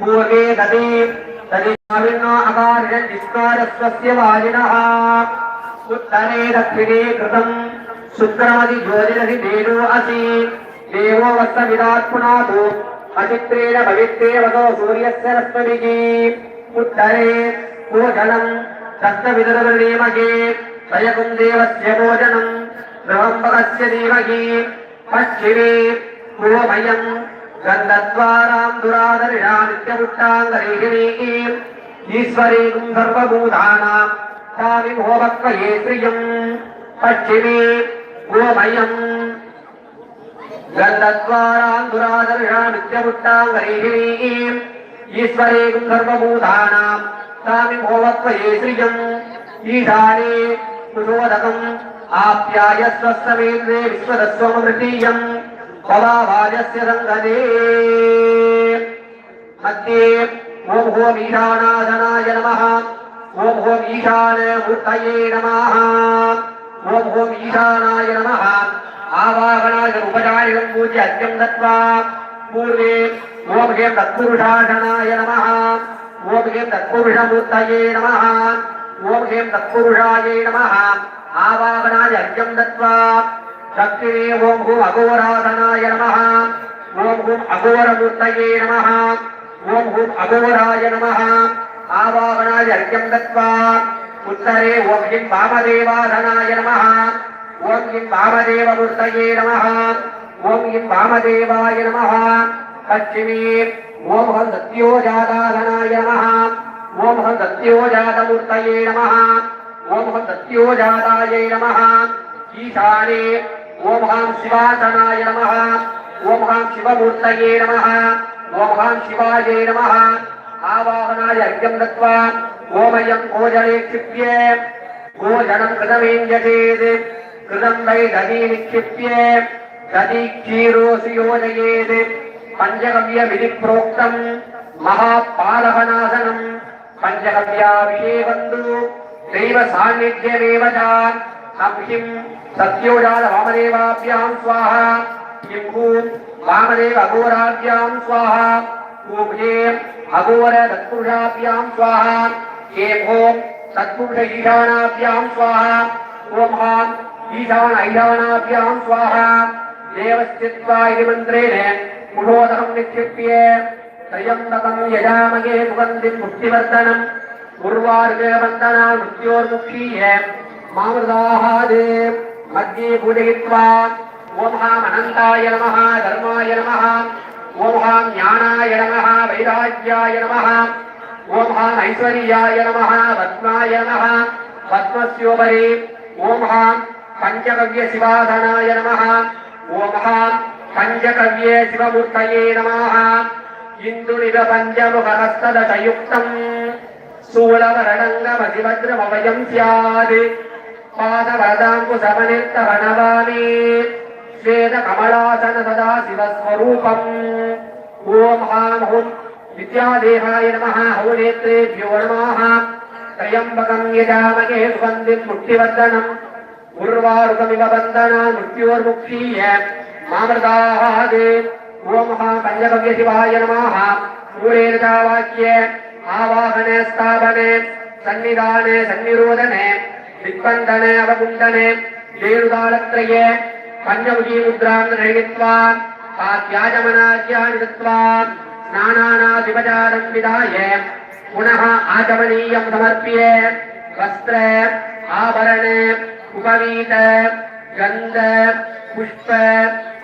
పూర్వే గతే తదిన్నో అకారిణ ఉత్తరే దక్షిణే కృతం శుక్రమది జ్యోతిరసి దేవో అసి దేవో వత్స విరాట్ అచిత్రేణ భవిత్రేవతో సూర్యస్య రస్మభిః ఉత్తరే భోజనం తస్త విదరుణీమగే దేవస్య భోజనం పశ్చిమే గంధద్వారాం దురాదరిషా నిత్యముష్టాంగరీహిణీం ఈశ్వరీం సర్వభూతానాం తామి హోమత్వయే శ్రియం పశ్చిమీ గోమయం గంధద్వారాం దురాదరిషా నిత్యముష్టాంగరీహిణీం ఈశ్వరీం సర్వభూతానాం తామి హోమత్వయే శ్రియం ఈశానే కుశోదకం ఆప్యాయ స్వస్థమేంద్రే విశ్వదస్వమృతీయం भवाभाजस्य सङ्गते मध्ये ॐ ॐ ईशानादनाय नमः ॐ ॐ ईशानमूर्तये नमः ॐ ॐ ईशानाय नमः आवाहनाय उपचारिणम् पूज्य अर्घ्यम् दत्त्वा पूर्वे ॐ हें तत्पुरुषाशनाय नमः ॐ हें तत्पुरुषमूर्तये नमः ॐ हें तत्पुरुषाय नमः आवाहनाय अर्घ्यम् दत्त्वा தக்ஷிணே ஓம் ஹூம் அகோராதனாய நம ஓம் ஹூம் அகோரமூர்த்தயே நம ஓம் ஹூம் அகோராய நம ஆவாவனாய அர்க்கம் தத்வா உத்தரே ஓம் ஹிம் வாமதேவாதனாய நம ஓம் ஹிம் வாமதேவமூர்த்தயே நம ஓம் ஹிம் வாமதேவாய நம பச்சிமே ஓம் ஹம் சத்யோஜாதாதனாய நம ஓம் ஹம் சத்யோஜாதமூர்த்தயே நம ஓம் ஹம் சத்யோஜாதாயை நம ஈசானே ஓம் ஹாம் சிவாசனாய நம ஓம் ஹாம் சிவமூர்த்தயே நம ஓம் ஹாம் சிவாயே நம ஆவாகனாய அர்க்கம் தத்வா. ஓமயம் கோஜலே கிருப்யே கோஜனம் கிருதமேஞ்சேது கிருதம் வை ததி நிக்ஷிப்யே ததி கீரோசி யோஜயேது விதி புரோக்தம் மகா பாலகநாசனம் பஞ்சகவ்யாபிஷேகந்து. தெய்வ சாநித்தியமேவதான் अह्हिं सत्योजात वामदेवाभ्यां स्वाहा किं भूं वामदेव अघोराभ्यां स्वाहा ऊभे अघोर तत्पुरुषाभ्यां स्वाहा हे भों तत्पुरुष ईशानाभ्यां स्वाहा ॐ हां ईशान ऐशानाभ्यां स्वाहा देवस्थित्वा इति मन्त्रेण पुरोदकं निक्षिप्य त्र्यम्बकं यजामहे सुगन्धिं मुक्तिवर्धनम् उर्वार्गवन्दना मृत्योर्मुक्षीय మామృదాహాదే మధ్యే పూజయిత్వా ఓం అనంతాయ నమ ధర్మాయ నమ ఓం జ్ఞానాయ నమ వైరాగ్యాయ నమ ఓం ఐశ్వర్యాయ నమ పద్మాయ నమ పద్మస్యోపరి ఓం పంచకవ్య శివాధనాయ నమ ఓం హాం పంచకవ్యే శివమూర్తయే నమ ఇంద్రునిద పంచముఖహస్తదయుక్తం శూలవరణంగమధిభద్రమవయం సార్ पादवरदाङ्कुशमनिर्तवनवामि श्वेतकमलासन सदा शिवस्वरूपम् ॐ हां हुं विद्यादेहाय नमः हौनेत्रेभ्यो नमः त्र्यम्बकम् यजामहे सुगन्धिम् मुक्तिवर्धनम् उर्वारुकमिव बन्धना मृत्योर्मुक्षीय मामृताहादे ॐ हा पञ्चकव्यशिवाय नमः सूरेर्गावाक्ये आवाहने स्थापने सन्निधाने सन्निरोधने ದಿಗ್ಬಂಧನೆ ಅವಗುಂಧನೆ ದೇರುದಾಳತ್ರಯೇ ಪಂಚಮುಖಿ ಮುದ್ರಾಂಗ ನಯತ್ವಾ ಆ ತ್ಯಾಜಮನಾರ್ಯ ನಿತ್ವಾ ಸ್ನಾನಾನಾ ವಿಭಜಾರಂ ವಿದಾಯ ಪುನಃ ಆಚಮನೀಯಂ ಸಮರ್ಪ್ಯೆ ವಸ್ತ್ರ ಆಭರಣ ಉಪವೀತ ಗಂಧ ಪುಷ್ಪ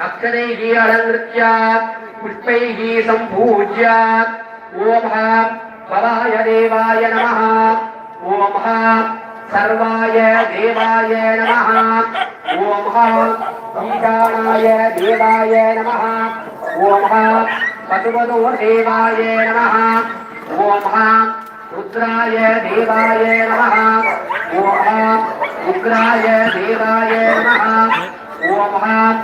ಅಕ್ಷರೈಃ ಅಲಂಕೃತ್ಯ ಪುಷ್ಪೈಃ ಸಂಪೂಜ್ಯ ಓಂ ಹಾಂ ಭವಾಯ ದೇವಾಯ ನಮಃ ಓಂ ಹಾಂ सर्वाय देवाय नमः। ॐ ईशानाय देवाय नमः। ॐ पशुपतो देवाय नमः। ॐ रुद्राय देवाय नमः। ॐ उग्राय देवाय नमः। ॐ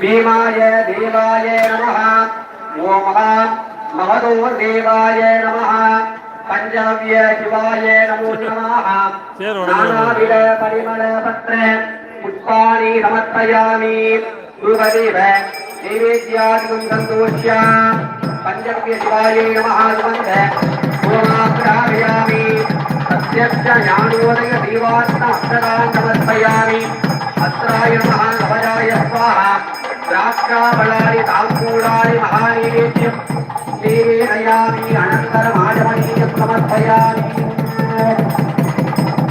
भीमाय देवाय नमः। ॐ महदो देवाय नमः। పంజాబ్య శివాయ నమో నమః నానావిధ పరిమళ పత్ర పుష్పాని సమర్పయామి ధూపదీప నైవేద్యాదికం సంతోష్య పంజాబ్య శివాయ నమః సుమంత హోమాగ్రామయామి సత్యక్ష జ్ఞానోదయ దీవాత్మ అక్షరాన్ సమర్పయామి అత్రాయ నమః నవజాయ స్వాహ ద్రాక్షాఫలాని తాంబూలాని మహానైవేద్యం దేవే నయామి అనంతరమాజమనీయ సమర్పయామి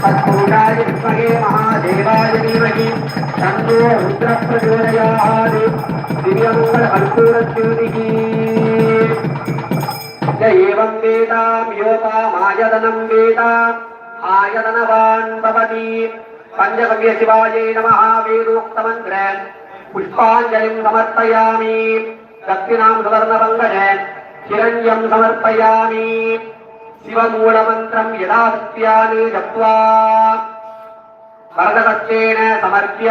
తత్పూజాయ విద్మహే మహాదేవాయ ధీమహి తన్నో రుద్ర ప్రచోదయాది దివ్యమంగళ కర్పూరజ్యోతికి ఏం వేదాం యోపామాయతనం వేదాం ఆయతనవాన్ భవతి పంచగవ్య శివాయే నమ వేదోక్తమంత్ర పుష్పాంజలిం దక్షిణాం సువర్ణ పంకజ हिरण्यं समर्पयामि शिवमूलमन्त्रं यथासत्यानि जप्त्वा वरदहस्तेन समर्प्य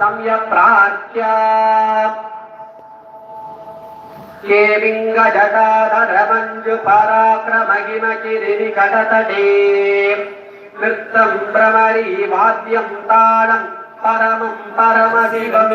सम्यक् केविङ्गजटाधरमञ्जुपराक्रमहिमकिरिविकटतटे नृत्तं भ्रमरी वाद्यं तालं परमं परमशिवं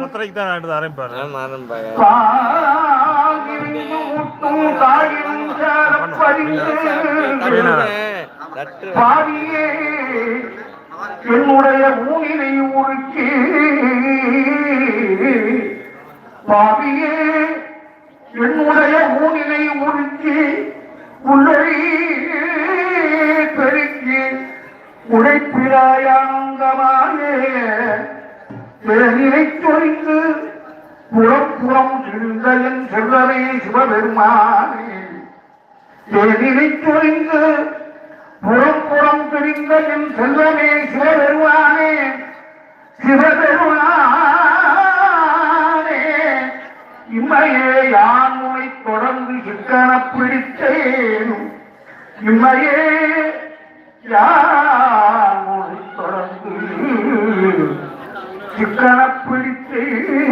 பத்திரைக்கு தான் ஆண்டு ஆரம்பிப்பாரு. என்னுடைய ஊனினை உருக்கி. பாவியே என்னுடைய ஊனினை உருக்கி. உள்ளை பெருக்கி உழைப்பிலாயாங்கமாயே பிறனிலை சொரிந்து புறப்புறம் இருந்த என் சிவபெருமானே. ஏதினை சொரிந்து புறப்புறம் பிரிந்த என் செல்வமே சிவபெருமானே சிவபெருமானே. இம்மையே யான் உனை தொடர்ந்து சிக்கன பிடித்தேனும். இம்மையே யான் தொடர்ந்து சிக்கன பிடித்தேன்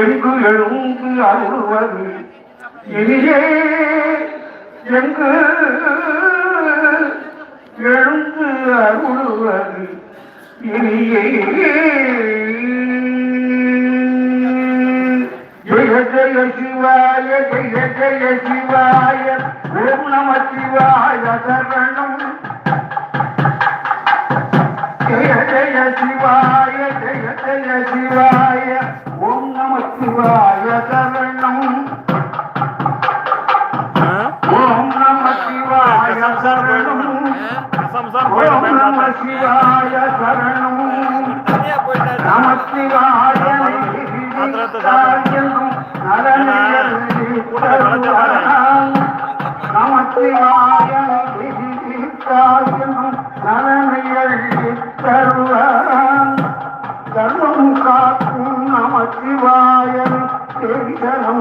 எங்கு எழுந்து அருள்வது இனியே எங்கு எழுந்து அருள்வது இனியே. जय शिवाय जय जय शिवाय ओम नम शिवाय शरण जय जय शिवाय जय जय शिवाय ओम नम शिवाय शरण ओम नम शिवाय शरणम ओम नम शिवाय शरण नम शिवाय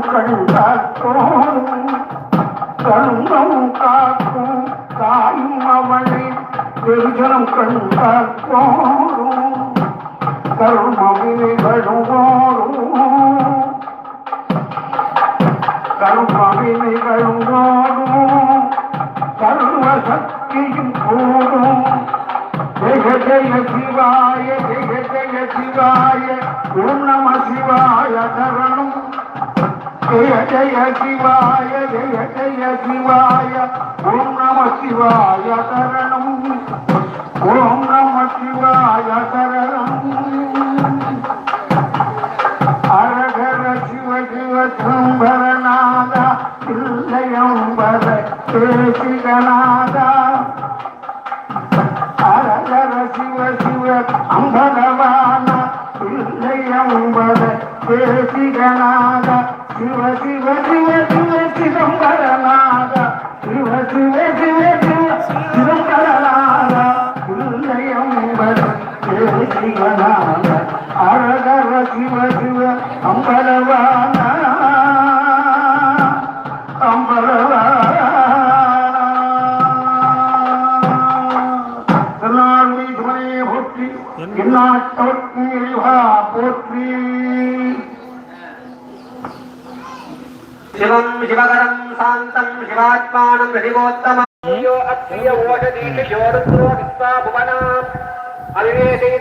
தெரிதனம் ஜெய ஜெய சிவாய ஜெய ஜெய சிவாய ஓம் நம சிவாய சரணம். ஓம் நம சிவாய சரணம்.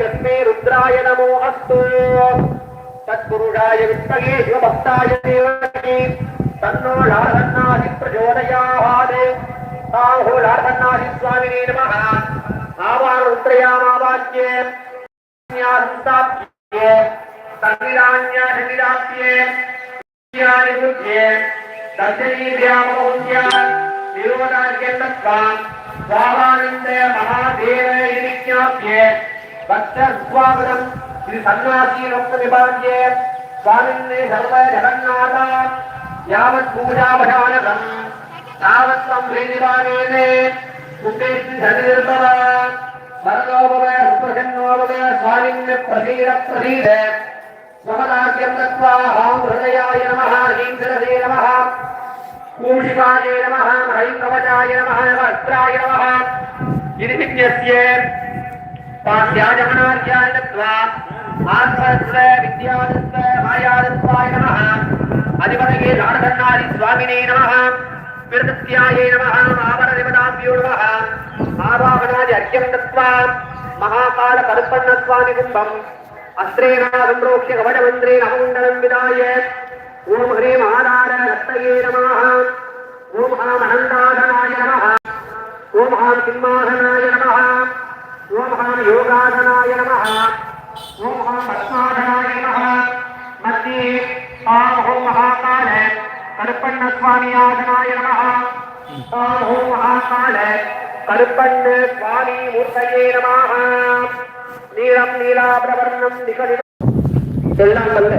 तस्मै रुद्राय नमो अस्तु तत्पुरुषाय विद्महे शिवभक्ताय देवकी तन्नो लार्धन्नादि प्रचोदयात् साहो लार्धन्नादि स्वामिने नमः आवारुद्रयामावाच्ये न्यासंस्थाप्ये तन्निरान्यासनिराप्ये ्यानि बुध्ये दर्शनीभ्यामोद्या निरोधार्यन्तत्वान् स्वामानन्दे महादेवे विज्ञाप्ये भक्तस्वागतम् श्री सन्न्यासीनोक्तविभाग्ये स्वामिन्ने सर्व जगन्नाथा यावत् पूजाभयानकम् तावत् त्वं श्रीनिवारेणे कुटेष्टि धनिर्भव वरदोभव सुप्रसन्नोभव स्वामिन्ने प्रसीद प्रसीद स्वमदाख्यं दत्त्वा हां हृदयाय नमः ह्रीं शिरसे नमः कूषिकाय नमः ह्रैं कवचाय नमः वस्त्राय नमः गिरिविद्यस्य पाठ्याजमनार्याय दत्त्वा आत्मस्व विद्यादत्त मायादत्वाय नमः अधिपतये लाडधन्नादि स्वामिने नमः विरदत्याय नमः आवरणदेवताभ्यो नमः आवाहनादि अर्घ्यं दत्त्वा महाकालकल्पन्नस्वामि कुम्भम् अस्त्रेण सम्प्रोक्ष्य कवचमन्त्रेण अमण्डलं विदाय ஓம் ஹ்ரீம் ஆதார ரத்தயே நமாக ஓம் ஹாம் அனந்தாதனாய நம ஓம் ஹாம் சிம்மாதனாய நம ஓம் ஹாம் யோகாதனாய நம ஓம் ஹாம் பத்மாதனாய நம மத்தியே ஆம் ஹோம் மகாகால கருப்பண்ண சுவாமியாதனாய நம ஆம் ஹோம் மகாகால கருப்பண்ண சுவாமி மூர்த்தையே நமாக நீளம் நீலாபிரவர்ணம் நிகழ் எல்லாம் வல்ல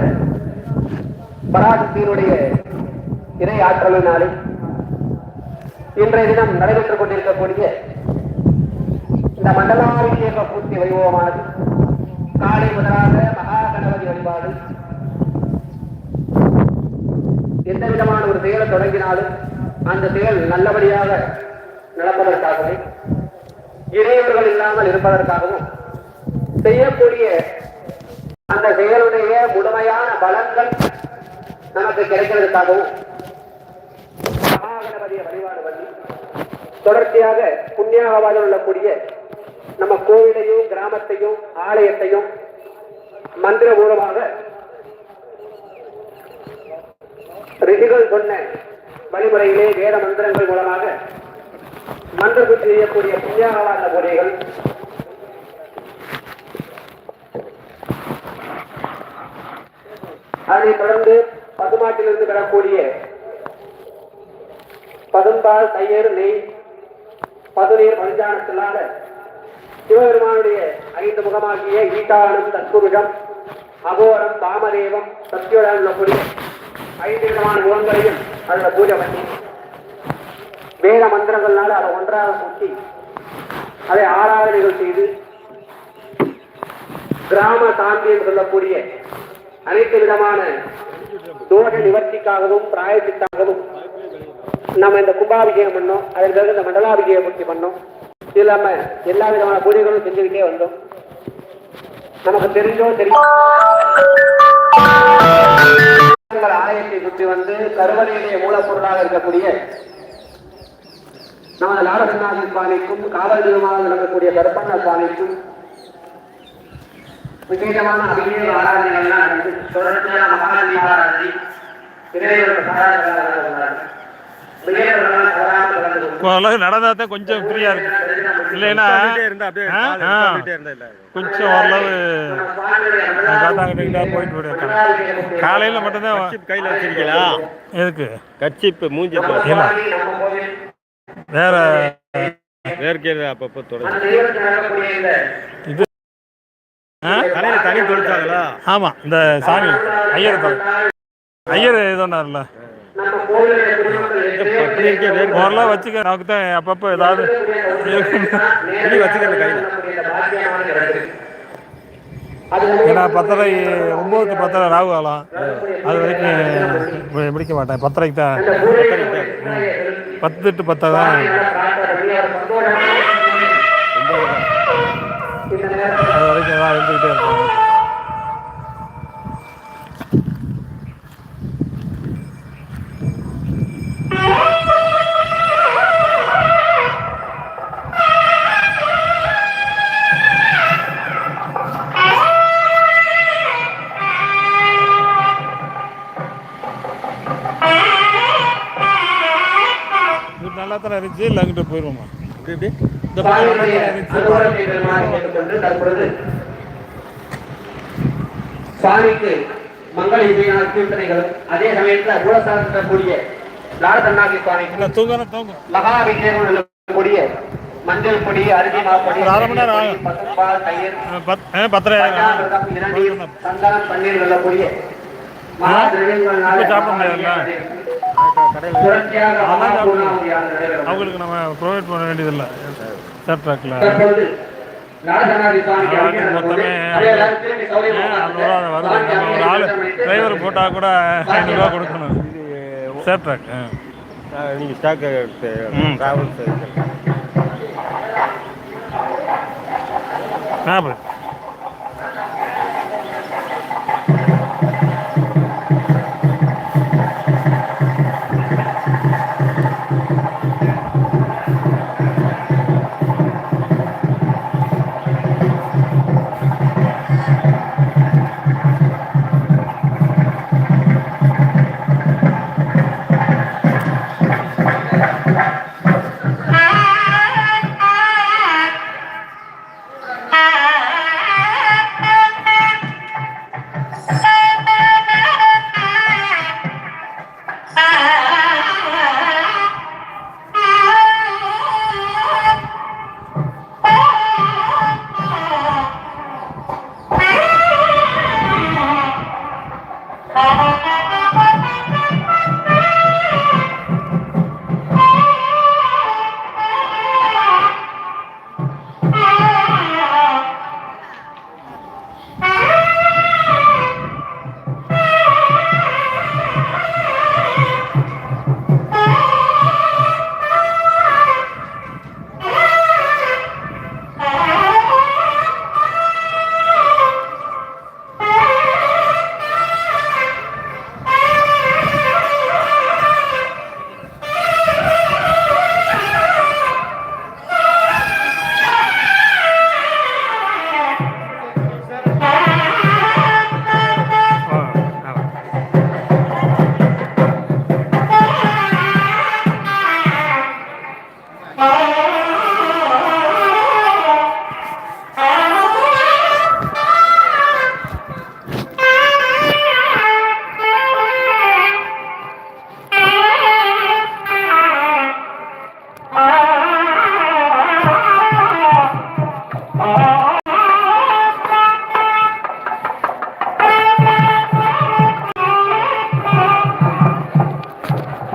பராசக்தியினுடைய இறை ஆற்றலினாலே இன்றைய தினம் நடைபெற்றுக் கொண்டிருக்கக்கூடிய இந்த மண்டலாபிஷேக பூர்த்தி வைபவமானது காலை முதலாக மகா கணபதி வழிபாடு. எந்த விதமான ஒரு செயலை தொடங்கினாலும் அந்த செயல் நல்லபடியாக நடப்பதற்காகவே இடையூறுகள் இல்லாமல் இருப்பதற்காகவும் செய்யக்கூடிய அந்த செயலுடைய முழுமையான பலன்கள் நமக்கு கிடைக்கிறதுக்காகவும் மகாகணபதிய வழிபாடு பண்ணி தொடர்ச்சியாக புண்ணியாகவாதம் உள்ளக்கூடிய நம்ம கோவிலையும் கிராமத்தையும் ஆலயத்தையும் மந்திரபூர்வமாக ரிஷிகள் சொன்ன வழிமுறையிலே வேத மந்திரங்கள் மூலமாக மந்திரபுத்தி செய்யக்கூடிய புண்ணியாகவாத முறைகள் அதைத் தொடர்ந்து பசுமாட்டிலிருந்து பெறக்கூடிய பசும்பால் தயிர் நெய் பசுநீர் பஞ்சானத்தினால சிவபெருமானுடைய ஐந்து முகமாகிய ஈட்டாளம் தத்புருஷம் அகோரம் தாமதேவம் சத்தியோடம் கூடிய ஐந்து விதமான முகங்களையும் அதில் பூஜை பண்ணி வேத மந்திரங்கள்னால அதை ஒன்றாக கூட்டி அதை ஆராதனைகள் செய்து கிராம சாந்தி என்று சொல்லக்கூடிய அனைத்து விதமான தோஷ நிவர்த்திக்காகவும் பிராயத்திற்காகவும் நம்ம இந்த கும்பாபிஷேகம் பண்ணோம். அதற்கு பிறகு இந்த மண்டலாபிஷேகம் பூர்த்தி பண்ணோம். இது இல்லாம எல்லா விதமான பூஜைகளும் செஞ்சுக்கிட்டே வந்தோம். நமக்கு தெரிஞ்சோ தெரியும் ஆலயத்தை சுற்றி வந்து கருவறையிலே மூலப்பொருளாக இருக்கக்கூடிய நமது லாடசன்னாதி சுவாமிக்கும் காவல் தெய்வமாக நடக்கக்கூடிய கருப்பண்ண சுவாமிக்கும் விசேஷமான அபிஷேக ஆராதனைகள்லாம் நடந்து தொடர்ச்சியான மகாநதி ஆராதனை இறைவர்கள் சகாயங்கள் ஓரளவு நடந்தா தான் கொஞ்சம் ஃப்ரீயா இருக்கு. இல்லைன்னா கொஞ்சம் ஓரளவு போயிட்டு போயிட்டு காலையில மட்டும்தான் கையில வச்சிருக்கீங்களா? எதுக்கு? கர்ச்சிப் மூஞ்சி இல்ல வேற வேர்க்கே அப்பப்போ தொடரும் இது ஆ? தலையில தனி தொழிற்சாங்களா ஆமா இந்த சாமி ஐயர் ஐயர் வேர்க்க ஓரளவு வச்சுக்க நமக்கு தான் அப்பப்போ ஏதாவது துணி வச்சுக்கிறது கையில. ஏன்னா பத்தரை ஒம்பது பத்தரை ராகு அது வரைக்கும் முடிக்க மாட்டேன். பத்தரைக்கு தான் பத்து டு பத்தரை தான். இருந்துக்கிட்டே இருப்பாங்க. நல்லா தான் இருந்துச்சு? இல்லை அங்கிட்ட போயிடுவோமா சுவாமிக்கு மங்கள இசையான கீர்த்தனைகளும் அதே சமயத்தில் மூலசாரத்தில் கூடிய தூங்கணும் தூங்கும் மகா அபிஷேகம் கூடிய மஞ்சள் பொடி அரிசி மாப்பொடி. பசும்பால் தயிர் சந்தனம் பன்னீர் வெல்லக்கூடிய மகா நடைபெறும். அவங்களுக்கு நம்ம ப்ரொவைட் பண்ண வேண்டியதில்லை. ஷர்ட் ட்ராக்கில் ஒரு ஆள் டிரைவர் போட்டால் கூட ஐநூறுரூவா கொடுக்கணும். ஷர்ட் ட்ராக் நீங்கள் ஸ்டாக் ம். ட்ராவல்ஸ் ஆ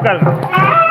Búscala.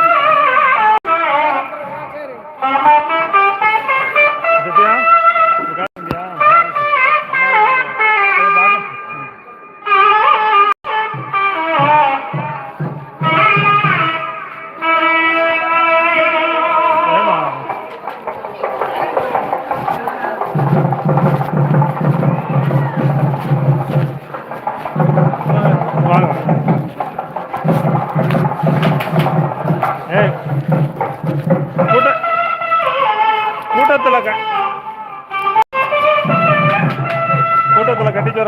கூட்டத்தில் க கூட்டத்தில் கட்டிச்சு